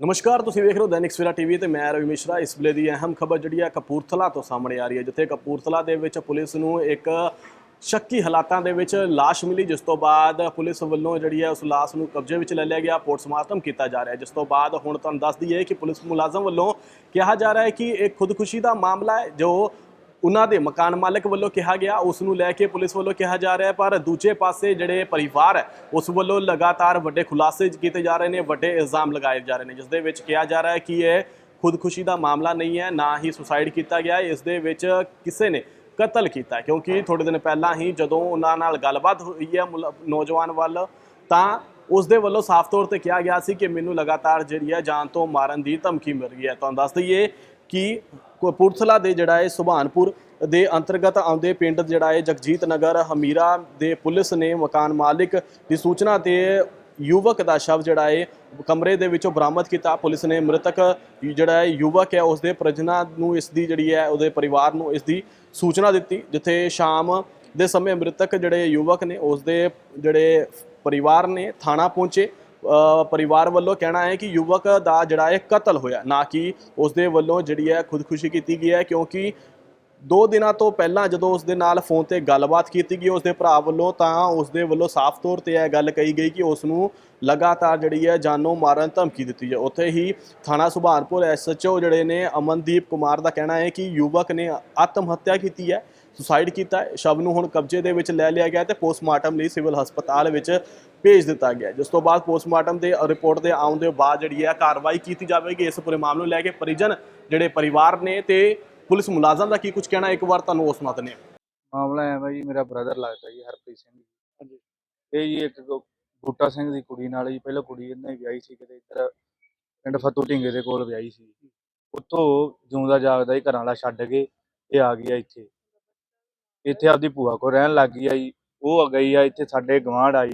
ਨਮਸਕਾਰ, ਤੁਸੀਂ ਵੇਖ ਰਹੇ ਹੋ ਦੈਨਿਕ ਸਵੇਰਾ ਟੀਵੀ ਤੇ ਮੈਂ ਰਵੀ ਮਿਸ਼ਰਾ। ਇਸ ਵੇਲੇ ਦੀ ਅਹਿਮ ਖਬਰ ਜਿਹੜੀ ਹੈ ਕਪੂਰਥਲਾ ਤੋਂ ਸਾਹਮਣੇ ਆ ਰਹੀ ਹੈ, ਜਿੱਥੇ ਕਪੂਰਥਲਾ ਦੇ ਵਿੱਚ ਪੁਲਿਸ ਨੂੰ ਇੱਕ ਸ਼ੱਕੀ ਹਾਲਾਤਾਂ ਦੇ ਵਿੱਚ ਲਾਸ਼ ਮਿਲੀ, ਜਿਸ ਤੋਂ ਬਾਅਦ ਪੁਲਿਸ ਵੱਲੋਂ ਜਿਹੜੀ ਹੈ ਉਸ ਲਾਸ਼ ਨੂੰ ਕਬਜ਼ੇ ਵਿੱਚ ਲੈ ਲਿਆ ਗਿਆ ਪੋਸਟਮਾਰਟਮ ਕੀਤਾ ਜਾ ਰਿਹਾ ਹੈ। ਜਿਸ ਤੋਂ ਬਾਅਦ ਹੁਣ ਤੁਹਾਨੂੰ ਦੱਸ ਦਈਏ ਕਿ ਪੁਲਿਸ ਮੁਲਾਜ਼ਮ ਵੱਲੋਂ ਕਿਹਾ ਜਾ ਰਿਹਾ ਹੈ ਕਿ ਇਹ ਖੁਦਕੁਸ਼ੀ ਦਾ ਮਾਮਲਾ ਹੈ, ਜੋ ਉਹਨਾਂ ਦੇ ਮਕਾਨ ਮਾਲਕ ਵੱਲੋਂ ਕਿਹਾ ਗਿਆ, ਉਸ ਨੂੰ ਲੈ ਕੇ ਪੁਲਿਸ ਵੱਲੋਂ ਕਿਹਾ ਜਾ ਰਿਹਾ ਪਰ ਦੂਜੇ ਪਾਸੇ ਜਿਹੜੇ ਪਰਿਵਾਰ ਹੈ, ਉਸ ਵੱਲੋਂ ਲਗਾਤਾਰ ਵੱਡੇ ਖੁਲਾਸੇ ਕੀਤੇ ਜਾ ਰਹੇ ਨੇ, ਵੱਡੇ ਇਲਜ਼ਾਮ ਲਗਾਏ ਜਾ ਰਹੇ ਨੇ, ਜਿਸ ਦੇ ਵਿੱਚ ਕਿਹਾ ਜਾ ਰਿਹਾ ਹੈ ਕਿ ਇਹ ਖੁਦਕੁਸ਼ੀ ਦਾ ਮਾਮਲਾ ਨਹੀਂ ਹੈ, ਨਾ ਹੀ ਸੁਸਾਈਡ ਕੀਤਾ ਗਿਆ, ਇਸ ਦੇ ਵਿੱਚ ਕਿਸੇ ਨੇ ਕਤਲ ਕੀਤਾ ਕਿਉਂਕਿ ਥੋੜੇ ਦਿਨ ਪਹਿਲਾਂ ਹੀ ਜਦੋਂ ਉਹਨਾਂ ਨਾਲ ਗੱਲਬਾਤ ਹੋਈ ਹੈ ਮੁਲਾ- ਨੌਜਵਾਨ ਵੱਲ, ਤਾਂ ਉਸ ਦੇ ਵੱਲੋਂ ਸਾਫ਼ ਤੌਰ ਤੇ ਕਿਹਾ ਗਿਆ ਸੀ ਕਿ ਮੈਨੂੰ ਲਗਾਤਾਰ ਜਿਹੜੀ ਹੈ ਜਾਨ ਤੋਂ ਮਾਰਨ ਦੀ ਧਮਕੀ ਮਿਲ ਰਹੀ ਹੈ। ਤੁਹਾਨੂੰ ਦੱਸ ਦਈਏ ਕਿ ਕਪੂਰਥਲਾ ਦੇ ਜਿਹੜਾ ਹੈ ਸੁਭਾਨਪੁਰ ਦੇ ਅੰਤਰਗਤ ਆਉਂਦੇ ਪਿੰਡ ਜਿਹੜਾ ਹੈ ਜਗਜੀਤ ਨਗਰ, ਹਮੀਰਾ ਦੇ ਪੁਲਿਸ ਨੇ ਮਕਾਨ ਮਾਲਿਕ ਦੀ ਸੂਚਨਾ ਤੇ ਯੁਵਕ ਦਾ ਸ਼ਵ ਜਿਹੜਾ ਹੈ ਕਮਰੇ ਦੇ ਵਿੱਚੋਂ ਬਰਾਮਦ ਕੀਤਾ। ਪੁਲਿਸ ਨੇ ਮ੍ਰਿਤਕ ਜਿਹੜਾ ਹੈ ਯੁਵਕ ਹੈ ਉਸ ਦੇ ਪ੍ਰਜਨਾ ਨੂੰ ਇਸ ਦੀ ਜਿਹੜੀ ਹੈ, ਉਹਦੇ ਪਰਿਵਾਰ ਨੂੰ ਇਸ ਦੀ ਸੂਚਨਾ ਦਿੱਤੀ, ਜਿੱਥੇ ਸ਼ਾਮ ਦੇ ਸਮੇਂ ਮ੍ਰਿਤਕ ਜਿਹੜੇ ਯੁਵਕ ਨੇ ਉਸ ਦੇ ਜਿਹੜੇ ਪਰਿਵਾਰ ਨੇ ਥਾਣਾ ਪਹੁੰਚੇ। ਪਰਿਵਾਰ ਵੱਲੋਂ ਕਹਿਣਾ ਹੈ ਕਿ ਯੁਵਕ ਦਾ ਜਿਹੜਾ ਹੈ ਕਤਲ ਹੋਇਆ, ਨਾ ਕਿ ਉਸ ਦੇ ਵੱਲੋਂ ਜਿਹੜੀ ਹੈ ਖੁਦਕੁਸ਼ੀ ਕੀਤੀ ਗਈ ਹੈ, ਕਿਉਂਕਿ ਦੋ ਦਿਨਾਂ ਤੋਂ ਪਹਿਲਾਂ ਜਦੋਂ ਉਸ ਦੇ ਨਾਲ ਫੋਨ ਤੇ ਗੱਲਬਾਤ ਕੀਤੀ ਗਈ ਉਸ ਦੇ ਭਰਾ ਵੱਲੋਂ ਤਾਂ ਉਸ ਦੇ ਵੱਲੋਂ ਸਾਫ਼ ਤੌਰ ਤੇ ਇਹ ਗੱਲ ਕਹੀ ਗਈ ਕਿ ਉਸ ਨੂੰ ਲਗਾਤਾਰ ਜਿਹੜੀ ਹੈ ਜਾਨੋਂ ਮਾਰਨ ਧਮਕੀ ਦਿੱਤੀ ਹੈ ਉੱਥੇ ਹੀ ਥਾਣਾ ਸੁਭਾਨਪੁਰ ਐਸਐਚਓ ਜਿਹੜੇ ਨੇ ਅਮਨਦੀਪ ਕੁਮਾਰ ਦਾ ਕਹਿਣਾ ਹੈ ਕਿ ਯੁਵਕ ਨੇ ਆਤਮ ਹੱਤਿਆ ਕੀਤੀ ਹੈ। ਸੁਸਾਈਡ ਕੀਤਾ ਹੈ। ਸ਼ਵ ਨੂੰ ਹੁਣ ਕਬਜ਼ੇ ਦੇ ਵਿੱਚ ਲੈ ਲਿਆ ਗਿਆ ਤੇ ਪੋਸਟਮਾਰਟਮ ਲਈ ਸਿਵਲ ਹਸਪਤਾਲ ਵਿੱਚ ਭੇਜ ਦਿੱਤਾ ਗਿਆ। ਜਿਸ ਤੋਂ ਬਾਅਦ ਪੋਸਟਮਾਰਟਮ ਦੇ ਰਿਪੋਰਟ ਦੇ ਆਉਣ ਦੇ ਬਾਅਦ ਜਿਹੜੀ ਹੈ ਕਾਰਵਾਈ ਕੀਤੀ ਜਾਵੇਗੀ। ਇਸ ਪੂਰੇ ਮਾਮਲੇ ਨੂੰ ਲੈ ਕੇ ਪਰਿਜਨ ਜਿਹੜੇ ਪਰਿਵਾਰ ਨੇ ਤੇ ਪੁਲਿਸ ਮੁਲਾਜ਼ਮ ਦਾ ਕੀ ਕੁਝ ਕਹਿਣਾ ਇੱਕ ਵਾਰ ਤੁਹਾਨੂੰ ਉਹ ਸੁਣਾ ਦਿੰਦੇ ਹਾਂ ਮਾਮਲਾ ਵਾ ਜੀ ਮੇਰਾ ਬ੍ਰਦਰ ਲੱਗਦਾ ਜੀ ਹਰਪ੍ਰੀਤ ਸਿੰਘ ਜੀ। ਹਾਂਜੀ। ਇਹ ਜੀ ਇੱਕ ਬੂਟਾ ਸਿੰਘ ਦੀ ਕੁੜੀ ਨਾਲ ਜੀ ਪਹਿਲਾਂ ਕੁੜੀ ਇਹਨੇ ਵਿਆਹੀ ਸੀ ਕਿਤੇ ਇੱਧਰ ਪਿੰਡ ਫਤੂ ਢਿੰਗੇ ਦੇ ਕੋਲ ਵਿਆਹੀ ਸੀ। ਉੱਥੋਂ ਜਿਉਂਦਾ ਜਾਗਦਾ ਹੀ ਘਰਾਂ ਵਾਲਾ ਛੱਡ ਕੇ ਇਹ ਆ ਗਈ ਆ ਇੱਥੇ। ਇੱਥੇ ਆਪਦੀ ਭੂਆ ਕੋਲ ਰਹਿਣ ਲੱਗ ਗਈ ਆ ਜੀ। ਉਹ ਆ ਗਈ ਆ ਇੱਥੇ ਸਾਡੇ ਗਵਾਂਢ ਆਈ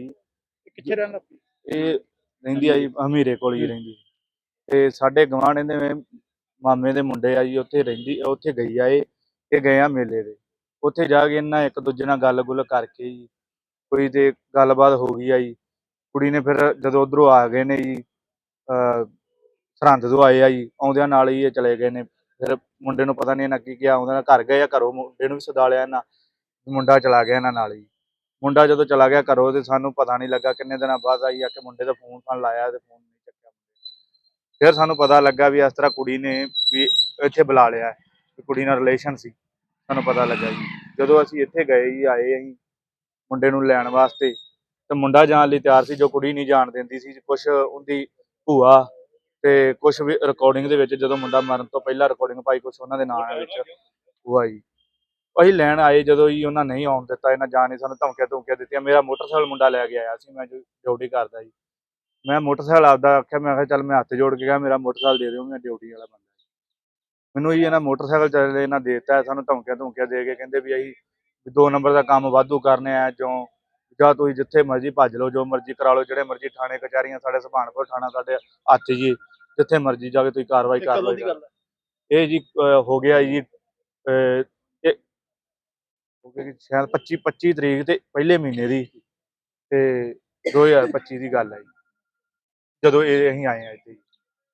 ਕਿੱਥੇ ਰਹਿਣ ਲੱਗੀ ਇਹ ਰਹਿੰਦੀ ਆ ਜੀ ਹਮੀਰੇ ਕੋਲ ਹੀ ਰਹਿੰਦੀ। ਤੇ ਸਾਡੇ ਗਵਾਂਢ ਇਹਦੇ ਮਾਮੇ ਦੇ ਮੁੰਡੇ ਆ ਜੀ ਉੱਥੇ ਰਹਿੰਦੀ ਉੱਥੇ ਗਈ ਆ ਇਹ ਇਹ ਗਏ ਆ ਮੇਲੇ ਦੇ। ਉੱਥੇ ਜਾ ਕੇ ਇਹਨਾਂ ਇੱਕ ਦੂਜੇ ਨਾਲ ਗੱਲ-ਗੁੱਲ ਕਰਕੇ ਜੀ ਕੋਈ ਤੇ ਗੱਲਬਾਤ ਹੋ ਗਈ ਆ ਜੀ। ਕੁੜੀ ਨੇ ਫਿਰ ਜਦੋਂ ਉਧਰੋਂ ਆ ਗਏ ਨੇ ਜੀ ਅਹ ਸਰਹੰਦ ਤੋਂ ਆਏ ਆ ਜੀ ਆਉਂਦਿਆਂ ਨਾਲ ਹੀ ਇਹ ਚਲੇ ਗਏ ਨੇ। ਫਿਰ ਮੁੰਡੇ ਨੂੰ ਪਤਾ ਨਹੀਂ ਇਹਨਾਂ ਕੀ ਕਿਹਾ ਆਉਂਦਿਆਂ ਨਾਲ ਘਰ ਗਏ ਆ ਘਰੋਂ ਮੁੰਡੇ ਨੂੰ ਵੀ ਸਦਾ ਲਿਆ ਇਹਨਾਂ। ਮੁੰਡਾ ਚਲਾ ਗਿਆ ਇਹਨਾਂ ਨਾਲ ਹੀ। ਮੁੰਡਾ ਜਦੋਂ ਚਲਾ ਗਿਆ ਘਰੋਂ ਤੇ ਸਾਨੂੰ ਪਤਾ ਨਹੀਂ ਲੱਗਾ ਕਿੰਨੇ ਦਿਨਾਂ ਬਾਅਦ ਆਈ ਆ ਕਿ ਮੁੰਡੇ ਦਾ ਫੋਨ ਫਾਨ ਲਾਇਆ ਤੇ ਫੋਨ ਨਹੀਂ ਚੱਕਿਆ ਫਿਰ ਸਾਨੂੰ ਪਤਾ ਲੱਗਾ ਵੀ ਇਸ ਤਰ੍ਹਾਂ ਕੁੜੀ ਨੇ ਵੀ ਇੱਥੇ ਬੁਲਾ ਲਿਆ ਹੈ, ਕੁੜੀ ਨਾਲ ਰਿਲੇਸ਼ਨ ਸੀ। ਸਾਨੂੰ ਪਤਾ ਲੱਗਾ ਜੀ। ਜਦੋਂ ਅਸੀਂ ਇੱਥੇ ਗਏ ਜੀ ਆਏ ਅਸੀਂ ਮੁੰਡੇ ਨੂੰ ਲੈਣ ਵਾਸਤੇ ਤੇ ਮੁੰਡਾ ਜਾਣ ਲਈ ਤਿਆਰ ਸੀ ਜੋ ਕੁੜੀ ਨਹੀਂ ਜਾਣ ਦਿੰਦੀ ਸੀ ਕੁਝ ਉਹਦੀ ਭੂਆ ਤੇ ਕੁਝ ਵੀ ਰਿਕਾਰਡਿੰਗ ਦੇ ਵਿੱਚ ਜਦੋਂ ਮੁੰਡਾ ਮਰਨ ਤੋਂ ਪਹਿਲਾਂ ਰਿਕਾਰਡਿੰਗ ਪਾਈ ਕੁਝ ਉਹਨਾਂ ਦੇ ਨਾਂ ਵਿੱਚ ਭੂਆ ਜੀ। ਅਸੀਂ ਲੈਣ ਆਏ ਜਦੋਂ ਜੀ ਉਹਨਾਂ ਨਹੀਂ ਆਉਣ ਦਿੱਤਾ ਇਹਨਾਂ ਜਾਣ ਨਹੀਂ ਸਾਨੂੰ ਧਮਕੀਆਂ ਧਮਕੀਆਂ ਦਿੱਤੀਆਂ। ਮੇਰਾ ਮੋਟਰਸਾਈਕਲ ਮੁੰਡਾ ਲੈ ਕੇ ਆਇਆ ਸੀ ਮੈਂ ਡਿਊਟੀ ਕਰਦਾ ਜੀ ਮੈਂ ਮੋਟਰਸਾਈਕਲ ਆਪਦਾ ਆਖਿਆ ਮੈਂ ਕਿਹਾ ਚੱਲ ਮੈਂ ਹੱਥ ਜੋੜ ਕੇ ਕਿਹਾ ਮੇਰਾ ਮੋਟਰਸਾਈਕਲ ਦੇ ਦਿਓ ਮੈਂ ਡਿਊਟੀ ਵਾਲਾ ਬੰਦਾ ਜੀ। ਮੈਨੂੰ ਜੀ ਇਹਨਾਂ ਮੋਟਰਸਾਈਕਲ ਚੱਲੇ ਇਹਨਾਂ ਦੇ ਦਿੱਤਾ ਸਾਨੂੰ ਧਮਕੀਆਂ ਧਮਕੀਆਂ ਦੇ ਕੇ ਕਹਿੰਦੇ ਵੀ ਅਸੀਂ ਦੋ ਨੰਬਰ ਦਾ ਕੰਮ ਵਾਧੂ ਕਰਨੇ ਆ ਜੋ ਜਾਂ ਤੁਸੀਂ ਜਿੱਥੇ ਮਰਜ਼ੀ ਭੱਜ ਲਓ ਜੋ ਮਰਜ਼ੀ ਕਰਾ ਲਓ ਜਿਹੜੇ ਮਰਜ਼ੀ ਥਾਣੇ ਕਚਹਿਰੀਆਂ ਸਾਡੇ ਸੁਭਾਨਪੁਰ ਥਾਣਾ ਸਾਡੇ ਹੱਥ ਜੀ ਜਿੱਥੇ ਮਰਜ਼ੀ ਜਾ ਕੇ ਤੁਸੀਂ ਕਾਰਵਾਈ ਕਰ ਲਓ ਇਹ ਜੀ ਹੋ ਗਿਆ ਜੀ ਅਹ ਸ਼ਾਇਦ 25 25 ਤਰੀਕ ਤੇ ਪਹਿਲੇ ਮਹੀਨੇ ਦੀ ਤੇ 2025 ਦੀ ਗੱਲ ਹੈ ਜੀ। ਜਦੋਂ ਇਹ ਅਸੀਂ ਆਏ ਆ ਇੱਥੇ ਜੀ।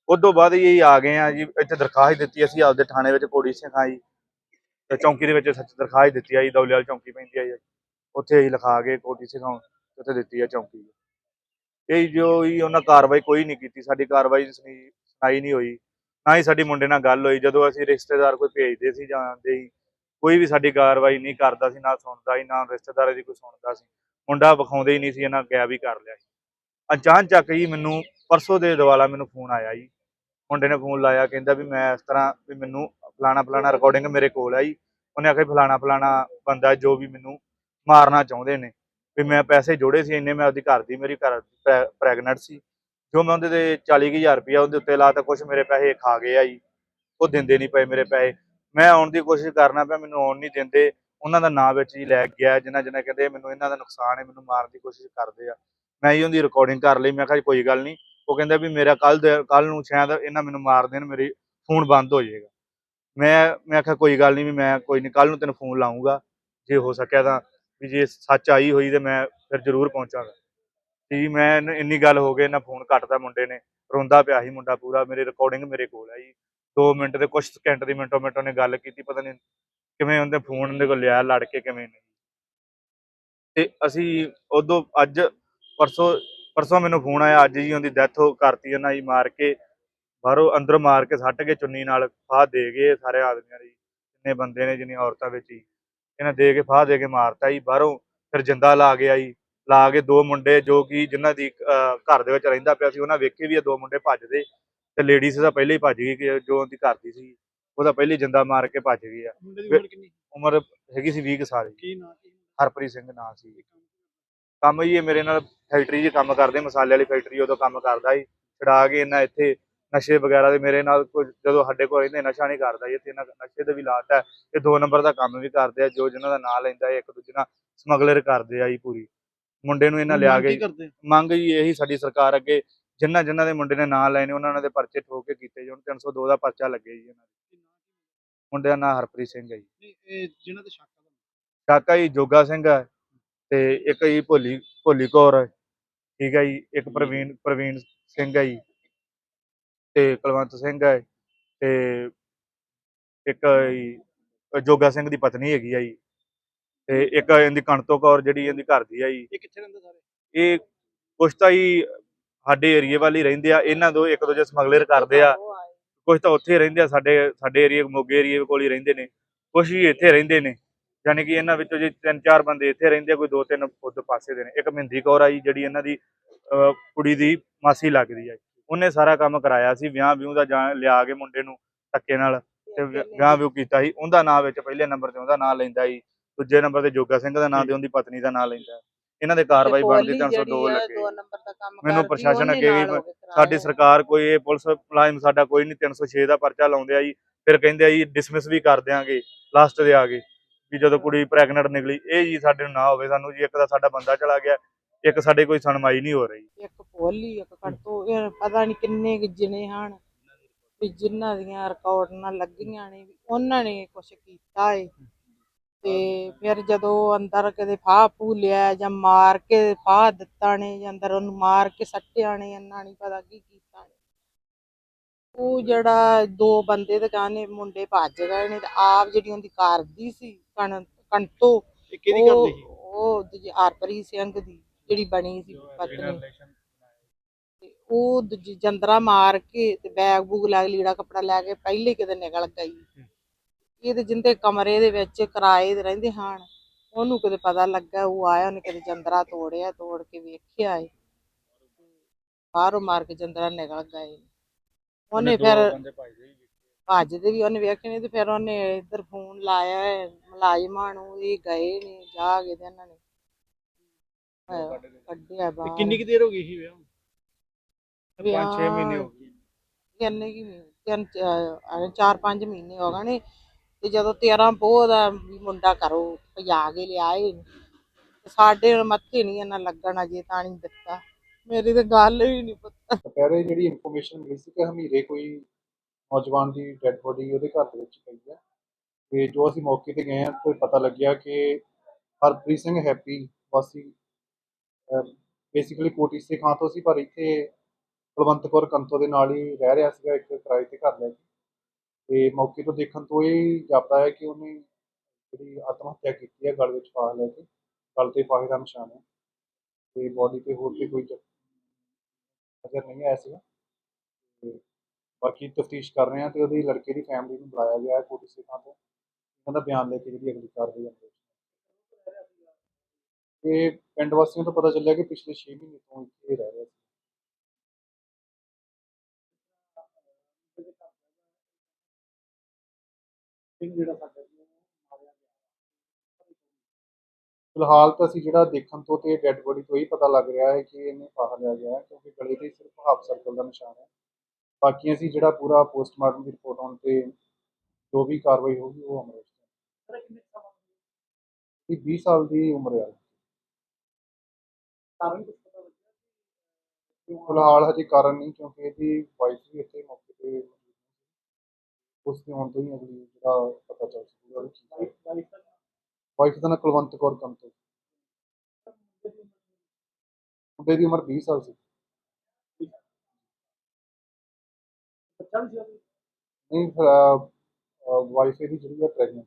ਉਸ ਤੋਂ ਬਾਅਦ ਇਹ ਆ ਗਏ ਆ ਜੀ, ਇੱਥੇ ਦਰਖਾਸਤ ਦਿੱਤੀ ਅਸੀਂ ਆਪਦੇ ਥਾਣੇ ਵਿੱਚ ਕੋੜੀ ਸਿੰਘ ਆਈ ਤੇ ਚੌਂਕੀ ਦੇ ਵਿੱਚ ਸੱਚ ਦਰਖਾਸਤ ਦਿੱਤੀ ਆ ਜੀ ਦੌਲੇਵਾਲ ਚੌਂਕੀ ਪੈਂਦੀ ਆ ਜੀ। ਉੱਥੇ ਅਸੀਂ ਲਿਖਾ ਕੇ ਕੋਟੀ ਸਿੰਘ ਉੱਥੇ ਦਿੱਤੀ ਆ ਚੌਂਕੀ। ਇਹ ਜੋ ਹੀ ਉਹਨਾਂ ਕਾਰਵਾਈ ਕੋਈ ਨਹੀਂ ਕੀਤੀ, ਸਾਡੀ ਕਾਰਵਾਈ ਸੁਣੀ ਸੁਣਾਈ ਨਹੀਂ ਹੋਈ। ਨਾ ਹੀ ਸਾਡੀ ਮੁੰਡੇ ਨਾਲ ਗੱਲ ਹੋਈ, ਜਦੋਂ ਅਸੀਂ ਰਿਸ਼ਤੇਦਾਰ ਕੋਈ ਭੇਜਦੇ ਸੀ ਜਾਂਦੇ ਸੀ ਕੋਈ ਵੀ ਸਾਡੀ ਕਾਰਵਾਈ ਨਹੀਂ ਕਰਦਾ ਸੀ, ਨਾ ਸੁਣਦਾ ਸੀ, ਨਾ ਰਿਸ਼ਤੇਦਾਰਾਂ ਦੀ ਕੋਈ ਸੁਣਦਾ ਸੀ। ਮੁੰਡਾ ਵਿਖਾਉਂਦੇ ਹੀ ਨਹੀਂ ਸੀ, ਇਹਨਾਂ ਕਿਹਾ ਵੀ ਕਰ ਲਿਆ ਸੀ। ਅਚਾਨਚੱਕ ਜੀ ਮੈਨੂੰ ਪਰਸੋਂ ਦੇ ਦੁਆਲਾ ਮੈਨੂੰ ਫੋਨ ਆਇਆ ਜੀ। ਮੁੰਡੇ ਨੇ ਫੋਨ ਲਾਇਆ, ਕਹਿੰਦਾ ਵੀ ਮੈਂ ਇਸ ਤਰ੍ਹਾਂ ਵੀ ਮੈਨੂੰ ਫਲਾਣਾ ਫਲਾਣਾ ਰਿਕਾਰਡਿੰਗ ਮੇਰੇ ਕੋਲ ਆ ਜੀ ਉਹਨੇ ਆਖਿਆ ਵੀ ਫਲਾਣਾ ਫਲਾਣਾ ਬੰਦਾ ਜੋ ਵੀ ਮੈਨੂੰ ਮਾਰਨਾ ਚਾਹੁੰਦੇ ਨੇ। ਵੀ ਮੈਂ ਪੈਸੇ ਜੋੜੇ ਸੀ, ਇੰਨੇ ਮੈਂ ਆਪਦੀ ਘਰ ਦੀ ਮੇਰੀ ਘਰ ਪ੍ਰੈਗਨੈਂਟ ਸੀ। ਜੋ ਮੈਂ ਉਹਦੇ ਤੇ 40000 ਰੁਪਇਆ ਉਹਦੇ ਉੱਤੇ ਲਾਤਾ ਕੁਝ ਮੇਰੇ ਪੈਸੇ ਖਾ ਗਏ ਆ ਜੀ। ਉਹ ਦਿੰਦੇ ਨਹੀਂ ਪਏ ਮੇਰੇ ਪੈਸੇ। ਮੈਂ ਆਉਣ ਦੀ ਕੋਸ਼ਿਸ਼ ਕਰਨਾ ਪਿਆ, ਮੈਨੂੰ ਆਉਣ ਨਹੀਂ ਦਿੰਦੇ। ਉਹਨਾਂ ਦਾ ਨਾਂ ਵਿੱਚ ਹੀ ਲੈ ਗਿਆ ਜਿਨ੍ਹਾਂ ਜਿਨ੍ਹਾਂ ਕਹਿੰਦੇ ਮੈਨੂੰ ਇਹਨਾਂ ਦਾ ਨੁਕਸਾਨ ਹੈ, ਮੈਨੂੰ ਮਾਰਨ ਦੀ ਕੋਸ਼ਿਸ਼ ਕਰਦੇ ਆ। ਮੈਂ ਹੀ ਉਹਦੀ ਰਿਕਾਰਡਿੰਗ ਕਰ ਲਈ, ਮੈਂ ਕਿਹਾ ਕੋਈ ਗੱਲ ਨਹੀਂ। ਉਹ ਕਹਿੰਦਾ ਵੀ ਮੇਰਾ ਕੱਲ ਕੱਲ ਨੂੰ ਸ਼ਾਇਦ ਇਹਨਾਂ ਮੈਨੂੰ ਮਾਰ ਦੇਣ, ਮੇਰੀ ਫੋਨ ਬੰਦ ਹੋ ਜਾਏਗਾ। ਮੈਂ ਮੈਂ ਆਖਿਆ ਕੋਈ ਗੱਲ ਨਹੀਂ ਵੀ ਮੈਂ ਕੋਈ ਨਹੀਂ ਕੱਲ ਨੂੰ ਤੈਨੂੰ ਫੋਨ ਲਾਉਂਗਾ ਜੇ ਹੋ ਸਕਿਆ ਤਾਂ, ਵੀ ਜੇ ਸੱਚ ਆਈ ਹੋਈ ਤੇ ਮੈਂ ਫਿਰ ਜ਼ਰੂਰ ਪਹੁੰਚਾਂਗਾ। ਜੀ ਮੈਂ ਇੰਨੀ ਗੱਲ ਹੋ ਗਈ ਨਾ ਫੋਨ ਕੱਟਦਾ ਮੁੰਡੇ ਨੇ, ਰੋਂਦਾ ਪਿਆ ਸੀ ਮੁੰਡਾ ਪੂਰਾ, ਮੇਰੇ ਰਿਕਾਰਡਿੰਗ ਮੇਰੇ ਕੋਲ ਹੈ ਜੀ। 2 ਮਿੰਟ ਦੇ ਕੁਝ ਸਕਿੰਟ ਦੀ ਮਿੰਟੋ ਮਿੰਟ ਉਹਨੇ ਗੱਲ ਕੀਤੀ ਪਤਾ ਨਹੀਂ ਕਿਵੇਂ ਉਹਦੇ ਫੋਨ ਉਹਦੇ ਕੋਲ ਲਿਆ ਲੜ ਕੇ ਕਿਵੇਂ ਨਹੀਂ ਤੇ ਅਸੀਂ ਉਦੋਂ ਅੱਜ ਪਰਸੋਂ ਪਰਸੋਂ ਮੈਨੂੰ ਫੋਨ ਆਇਆ ਅੱਜ ਜੀ ਉਹਦੀ ਡੈਥ ਹੋ ਕਰਤੀ ਉਹਨਾਂ ਜੀ ਮਾਰ ਕੇ ਬਾਹਰੋਂ ਅੰਦਰ ਮਾਰ ਕੇ ਸੱਟ ਕੇ ਚੁੰਨੀ ਨਾਲ ਫਾਹ ਦੇ ਗਏ ਸਾਰੇ ਆਦਮੀਆਂ ਦੀ ਜਿੰਨੇ ਬੰਦੇ ਨੇ ਜਿੰਨੀਆਂ ਔਰਤਾਂ ਵਿੱਚ ਹੀ। ਇਹਨਾਂ ਦੇ ਕੇ ਫਾਹ ਦੇ ਕੇ ਮਾਰਤਾ ਜੀ ਬਾਹਰੋਂ ਫਿਰ ਜਿੰਦਾ ਲਾ ਗਿਆ ਜੀ ਲਾ ਕੇ ਦੋ ਮੁੰਡੇ ਜੋ ਕਿ ਜਿਨ੍ਹਾਂ ਦੀ ਅਹ, ਘਰ ਦੇ ਵਿੱਚ ਰਹਿੰਦਾ ਪਿਆ ਸੀ ਉਹਨਾਂ ਵੇਖੇ ਵੀ ਇਹ ਦੋ ਮੁੰਡੇ ਭੱਜਦੇ। ਤੇ ਲੇਡੀਜ਼ ਤਾਂ ਪਹਿਲੇ ਹੀ ਭੱਜ ਗਈ ਕਿ ਜੋ ਉਹਦੀ ਘਰ ਦੀ ਸੀ ਉਹਦਾ ਪਹਿਲੇ ਜਿੰਦਾ ਮਾਰ ਕੇ ਭੱਜ ਗਈ ਆ। ਮੁੰਡੇ ਦੀ ਉਮਰ ਕਿੰਨੀ ਉਮਰ ਹੈਗੀ ਸੀ 20 ਕੁ ਸਾਲ ਦੀ। ਕੀ ਨਾਂ ਕੀ ਹਰਪ੍ਰੀਤ ਸਿੰਘ ਨਾਂ ਸੀ। ਕੰਮ ਜੀ ਇਹ ਮੇਰੇ ਨਾਲ ਫੈਕਟਰੀ 'ਚ ਕੰਮ ਕਰਦੇ ਮਸਾਲੇ ਵਾਲੀ ਫੈਕਟਰੀ ਉਦੋਂ ਕੰਮ ਕਰਦਾ ਸੀ। ਛਡਾ ਕੇ ਇਹਨਾਂ ਇੱਥੇ ਨਸ਼ੇ ਵਗੈਰਾ ਦੇ ਮੇਰੇ ਨਾਲ ਕੁਝ ਜਦੋਂ ਸਾਡੇ ਕੋਲ ਇਹਨੇ ਨਸ਼ਾ ਨਹੀਂ ਕਰਦਾ ਇੱਥੇ ਇਹਨਾਂ ਨਸ਼ੇ ਦੇ ਵੀ ਲਾਤ ਹੈ ਇਹ ਦੋ ਨੰਬਰ ਦਾ ਕੰਮ ਵੀ ਕਰਦੇ ਆ ਜੋ ਜਿਨ੍ਹਾਂ ਦਾ ਨਾਂ ਲੈਂਦਾ ਇੱਕ ਦੂਜੇ ਨਾਲ ਸਮਗਲਰ ਕਰਦੇ ਆ ਜੀ ਪੂਰੀ। ਮੁੰਡੇ ਨੂੰ ਇਹਨਾਂ ਲਿਆ ਕੀ ਮੰਗ ਜੀ ਇਹੀ ਸਾਡੀ ਸਰਕਾਰ ਅੱਗੇ ਜਿਨ੍ਹਾਂ ਜਿਨ੍ਹਾਂ ਦੇ ਮੁੰਡੇ ਨੇ ਨਾਂ ਲਏ ਨੇ ਉਹਨਾਂ ਦੇ ਪਰਚੇ ਠੋਕ ਕੇ ਕੀਤੇ ਜਾਣ 302 ਦਾ ਪਰਚਾ ਲੱਗੇ ਜੀ ਇਹਨਾਂ ਦੇ। ਮੁੰਡੇ ਦਾ ਨਾਂ ਹਰਪ੍ਰੀਤ ਸਿੰਘ ਹੈ ਜੀ। ਨਹੀਂ ਇਹ ਜਿਨ੍ਹਾਂ ਤੇ ਸ਼ੱਕ ਆ ਕਾਕਾ ਜੀ ਜੋਗਾ ਸਿੰਘ ਹੈ ਤੇ ਇੱਕ ਜੀ ਭੋਲੀ ਭੋਲੀ ਕੌਰ ਹੈ। ਠੀਕ ਹੈ ਜੀ ਇੱਕ ਪ੍ਰਵੀਨ ਪ੍ਰਵੀਨ ਸਿੰਘ ਹੈ ਜੀ ਤੇ ਕੁਲਵੰਤ ਸਿੰਘ ਹੈ ਤੇ ਇੱਕ ਜੀ ਜੋਗਾ ਸਿੰਘ ਦੀ ਪਤਨੀ ਹੈਗੀ ਆ ਜੀ ਤੇ ਇੱਕ ਇਹਦੀ ਕਣਤੋ ਕੌਰ ਜਿਹੜੀ ਇਹਦੀ ਘਰ ਦੀ ਆ ਜੀ। ਇਹ ਕਿੱਥੇ ਰਹਿੰਦੇ ਸਾਰੇ? ਇਹ ਕੁਛ ਤਾਂ ਜੀ ਸਾਡੇ ਏਰੀਏ ਵੱਲ ਹੀ ਰਹਿੰਦੇ ਆ ਇਹਨਾਂ ਦੋ ਇੱਕ ਦੂਜੇ ਸਮਗਲਰ ਕਰਦੇ ਆ। ਕੁਝ ਤਾਂ ਉੱਥੇ ਰਹਿੰਦੇ ਆ ਸਾਡੇ ਸਾਡੇ ਏਰੀਏ ਮੋਗੇ ਏਰੀਏ ਕੋਲ ਹੀ ਰਹਿੰਦੇ ਨੇ ਕੁਝ ਹੀ ਇੱਥੇ ਰਹਿੰਦੇ ਨੇ। ਯਾਨੀ ਕਿ ਇਹਨਾਂ ਵਿੱਚੋਂ ਜੇ ਤਿੰਨ ਚਾਰ ਬੰਦੇ ਇੱਥੇ ਰਹਿੰਦੇ ਆ ਕੋਈ ਦੋ ਤਿੰਨ ਉੱਧਰ ਪਾਸੇ ਦੇ ਨੇ। ਇੱਕ ਮਹਿੰਦੀ ਕੌਰ ਆ ਜੀ ਜਿਹੜੀ ਇਹਨਾਂ ਦੀ ਅਹ, ਕੁੜੀ ਦੀ ਮਾਸੀ ਲੱਗਦੀ ਆ। ਉਹਨੇ ਸਾਰਾ ਕੰਮ ਕਰਾਇਆ ਸੀ ਵਿਆਹ ਵਿਊਹ ਦਾ ਜਾਂ ਲਿਆ ਕੇ ਮੁੰਡੇ ਨੂੰ ਧੱਕੇ ਨਾਲ ਤੇ ਵਿਆਹ ਵਿਊਹ ਕੀਤਾ ਸੀ। ਉਹਦਾ ਨਾਂ ਵਿੱਚ ਪਹਿਲੇ ਨੰਬਰ ਤੇ ਉਹਦਾ ਨਾਂ ਲੈਂਦਾ ਸੀ। ਦੂਜੇ ਨੰਬਰ ਤੇ ਜੋਗਾ ਸਿੰਘ ਦਾ ਨਾਂ ਤੇ ਉਹਦੀ ਪਤਨੀ ਦਾ ਨਾਂ ਲੈਂਦਾ। ਇਹਨਾਂ ਦੇ ਕਾਰਵਾਈ ਬਣਦੀ 302 ਲੱਗੇ। ਮੈਨੂੰ ਪ੍ਰਸ਼ਾਸਨ ਅੱਗੇ ਵੀ ਸਾਡੀ ਸਰਕਾਰ ਕੋਈ ਇਹ ਪੁਲਿਸ ਮੁਲਾਜ਼ਮ ਸਾਡਾ ਕੋਈ ਨਹੀਂ 306 ਦਾ ਪਰਚਾ ਲਾਉਂਦੇ ਆ ਜੀ ਫਿਰ ਕਹਿੰਦੇ ਆ ਜੀ ਡਿਸਮਿਸ ਵੀ ਕਰ ਦਿਆਂਗੇ ਲਾਸਟ ਦੇ ਆ ਗਏ ਵੀ ਜਦੋਂ ਕੁੜੀ ਪ੍ਰੈਗਨੈਂਟ ਨਿਕਲੀ ਇਹ ਜੀ ਸਾਡੇ ਨੂੰ ਨਾ ਹੋਵੇ ਸਾਨੂੰ ਜੀ ਇੱਕ ਤਾਂ ਸਾਡਾ ਬੰਦਾ ਚਲਾ ਗਿਆ ਇੱਕ ਸਾਡੇ ਕੋਈ ਸੁਣਵਾਈ ਨਹੀਂ ਹੋ ਰਹੀ। ਇੱਕ ਭੋਲੀ ਇੱਕ ਕਣਤੋ ਇਹ ਪਤਾ ਨਹੀਂ ਕਿੰਨੇ ਜਣੇ ਹਨ ਵੀ ਜਿਨ੍ਹਾਂ ਦੀਆਂ ਰਿਕਾਰਡ ਨਾਲ ਲੱਗੀਆਂ ਨੇ ਉਹਨਾਂ ਨੇ ਕੁਝ ਕੀਤਾ ਏ। ਤੇ ਫਿਰ ਜਦੋਂ ਅੰਦਰ ਕਦੇ ਫਾਹ ਫੂ ਲਿਆ ਜਾਂ ਮਾਰ ਕੇ ਫਾਹ ਦਿੱਤਾ ਨੇ ਜਾਂ ਅੰਦਰ ਉਹਨੂੰ ਮਾਰ ਕੇ ਸੱਟਿਆ ਨੇ ਇਹਨਾਂ ਨਹੀਂ ਪਤਾ ਕੀ ਕੀਤਾ ਨੇ। ਉਹ ਜਿਹੜਾ ਦੋ ਬੰਦੇ ਤੇ ਕਹਿੰਦੇ ਮੁੰਡੇ ਭੱਜ ਗਏ ਨੇ ਤੇ ਆਪ ਜਿਹੜੀ ਉਹਦੀ ਕਰਦੀ ਸੀ ਕਣ ਕਣਤੋ ਇਹ ਕਿਹਦੀ ਉਹ- ਕਰਦੇ ਸੀ? ਉਹ ਦੂਜੀ ਹਰਪ੍ਰੀਤ ਸਿੰਘ ਦੀ ਜਿਹੜੀ ਬਣੀ ਸੀ ਪਤਨੀ। ਤੇ ਉਹ ਦੂਜੀ ਜੰਦਰਾ ਮਾਰ ਕੇ ਤੇ ਬੈਗ ਬੂਗ ਲੈ ਕੇ ਲੀੜਾ ਕੱਪੜਾ ਲੈ ਕੇ ਪਹਿਲੇ ਕਿਤੇ ਨਿਕਲ ਗਈ। ਇਹ ਤੇ ਜਿੰਦੇ ਕਮਰੇ ਦੇ ਵਿੱਚ ਕਿਰਾਏ ਤੇ ਰਹਿੰਦੇ ਹਨ ਉਹਨੂੰ ਕਿਤੇ ਪਤਾ ਲੱਗਾ ਉਹ ਆਇਆ ਉਹਨੇ ਕਿਤੇ ਜੰਦਰਾ ਤੋੜਿਆ ਤੋੜ ਕੇ ਵੇਖਿਆ ਏ। ਬਾਹਰੋਂ ਮਾਰ ਕੇ ਜੰਦਰਾ ਨਿਕਲ ਗਏ। ਉਹਨੇ ਫਿਰ ਭੱਜਦੇ ਵੀ ਉਹਨੇ ਵੇਖੇ ਨਹੀਂ ਤੇ ਫਿਰ ਉਹਨੇ ਇੱਧਰ ਫੋਨ ਲਾਇਆ ਹੈ ਮੁਲਾਜ਼ਮਾਂ ਨੂੰ ਇਹ ਗਏ ਨੇ ਜਾ ਕੇ ਤੇ ਇਹਨਾਂ ਨੇ ਕੱਢਿਆ ਬਾਹਰ। ਕਿੰਨੀ ਕੁ ਦੇਰ ਹੋ ਗਈ ਸੀ ਵਿਆਹ? ਨੂੰ? ਪੰਜ ਛੇ ਮਹੀਨੇ ਹੋ ਗਏ। ਕਿੰਨੇ ਕੀ ਤਿੰਨ ਚ- ਚਾਰ ਪੰਜ ਮਹੀਨੇ ਹੋ ਗਏ ਨੇ। ਤੇ ਜਦੋਂ 13 ਪੋਹ ਦਾ ਵੀ ਮੁੰਡਾ ਘਰੋਂ ਭਜਾ ਕੇ ਲਿਆਏ ਨੇ, ਤੇ ਸਾਡੇ ਮੱਥੇ ਨਹੀਂ ਇਹਨਾਂ ਲੱਗਣ ਅਜੇ ਤਾਂ ਨਹੀਂ ਦਿੱਤਾ। ਮੇਰੀ ਤਾਂ ਗੱਲ ਹੀ ਨਹੀਂ ਪਤਾ। ਦੁਪਹਿਰੇ ਜਿਹੜੀ ਇਨਫੋਰਮੇਸ਼ਨ ਮਿਲੀ ਸੀ ਕਿ ਹਮੀਰੇ ਕੋਈ ਨੌਜਵਾਨ ਦੀ ਡੈੱਡ ਬੋਡੀ ਉਹਦੇ ਘਰ ਦੇ ਵਿੱਚ ਪਈ ਹੈ ਤੇ ਜੋ ਅਸੀਂ ਮੌਕੇ ਤੇ ਗਏ ਹਾਂ ਤੇ ਪਤਾ ਲੱਗਿਆ ਕਿ ਹਰਪ੍ਰੀਤ ਸਿੰਘ ਹੈਪੀ ਵਾਸੀ ਬੇਸਿਕਲੀ ਕੋਟੀ ਸੇ ਖਾਂ ਤੋਂ ਸੀ ਪਰ ਇੱਥੇ ਬਲਵੰਤ ਕੌਰ ਕੰਤੋ ਦੇ ਨਾਲ ਹੀ ਰਹਿ ਰਿਹਾ ਸੀਗਾ ਇੱਕ ਕਿਰਾਏ ਤੇ ਘਰ ਲੈ ਕੇ। ਤੇ ਮੌਕੇ ਤੋਂ ਦੇਖਣ ਤੋਂ ਇਹ ਜਾਪਦਾ ਹੈ ਕਿ ਉਹਨੇ ਜਿਹੜੀ ਆਤਮ ਹੱਤਿਆ ਕੀਤੀ ਹੈ, ਗਲ ਵਿੱਚ ਫਾਹ ਲੈ ਕੇ, ਗਲ ਤੇ ਫਾਹੇ ਦਾ ਨਿਸ਼ਾਨ ਹੈ। ਤੇ ਬੋਡੀ ਤੇ ਹੋਰ ਤੇ ਕੋਈ ਨਜ਼ਰ ਨਹੀਂ ਆਇਆ ਸੀਗਾ। ਬਾਕੀ ਤਫਤੀਸ਼ ਕਰ ਰਹੇ ਹਾਂ ਤੇ ਉਹਦੀ ਲੜਕੇ ਦੀ ਫੈਮਿਲੀ ਨੂੰ ਬੁਲਾਇਆ ਗਿਆ ਹੈ ਕੋਟੀ ਸਿੱਖਾਂ ਤੋਂ। ਉਹਨਾਂ ਦਾ ਬਿਆਨ ਲੈ ਕੇ ਜਿਹੜੀ ਅਗਲੀ ਕਾਰਵਾਈ ਅਮਲ ਵਿੱਚ ਪਿੰਡ ਵਾਸੀਆਂ ਤੋਂ ਪਤਾ ਚੱਲਿਆ ਕਿ ਪਿਛਲੇ 6 ਮਹੀਨੇ ਤੋਂ ਇੱਥੇ ਰਹਿ ਰਿਹਾ ਸੀ। ਫਿਲਹਾਲ ਤਾਂ ਅਸੀਂ ਜਿਹੜਾ ਦੇਖਣ ਤੋਂ ਤੇ ਡੈੱਡ ਬੋਡੀ ਤੋਂ ਹੀ ਪਤਾ ਲੱਗ ਰਿਹਾ ਹੈ ਕਿ ਇਹਨੇ ਫਾਹਾ ਲਿਆ ਗਿਆ ਹੈ ਕਿਉਂਕਿ ਗਲੇ ਤੇ ਸਿਰਫ ਹਾਫ ਸਰਕਲ ਦਾ ਨਿਸ਼ਾਨ ਹੈ। ਬਾਕੀ ਅਸੀਂ ਜਿਹੜਾ ਪੂਰਾ ਪੋਸਟਮਾਰਟਮ ਦੀ ਰਿਪੋਰਟ ਆਉਣ ਤੇ ਜੋ ਵੀ ਕਾਰਵਾਈ ਹੋਊਗੀ ਉਹ ਵਿੱਚ ਇਹ 20 ਸਾਲ ਦੀ ਉਮਰ ਹੈ। ਫਿਲਹਾਲ ਹਜੇ ਕਾਰਨ ਨਹੀਂ ਕਿਉਂਕਿ ਇਹਦੀ ਵਾਈਫ ਵੀ ਇੱਥੇ ਮੌਕੇ ਤੇ। ਉਸ ਦੇ ਆਉਣ ਤੋਂ ਹੀ ਅਗਲੀ ਜਿਹੜਾ ਪਤਾ ਚੱਲ ਸਕੂਗਾ ਵੀ ਕੀ ਹੈ। ਵਾਈਫ ਦਾ ਨਾਂ ਕੁਲਵੰਤ ਕੌਰ ਕੰਤੋ ਮੁੰਡੇ ਦੀ ਉਮਰ 20 ਸਾਲ ਸੀ। ਨਹੀਂ ਵਾਈਫ ਇਹਦੀ ਜਿਹੜੀ ਹੈ ਪ੍ਰੈਗਨੈਂਟ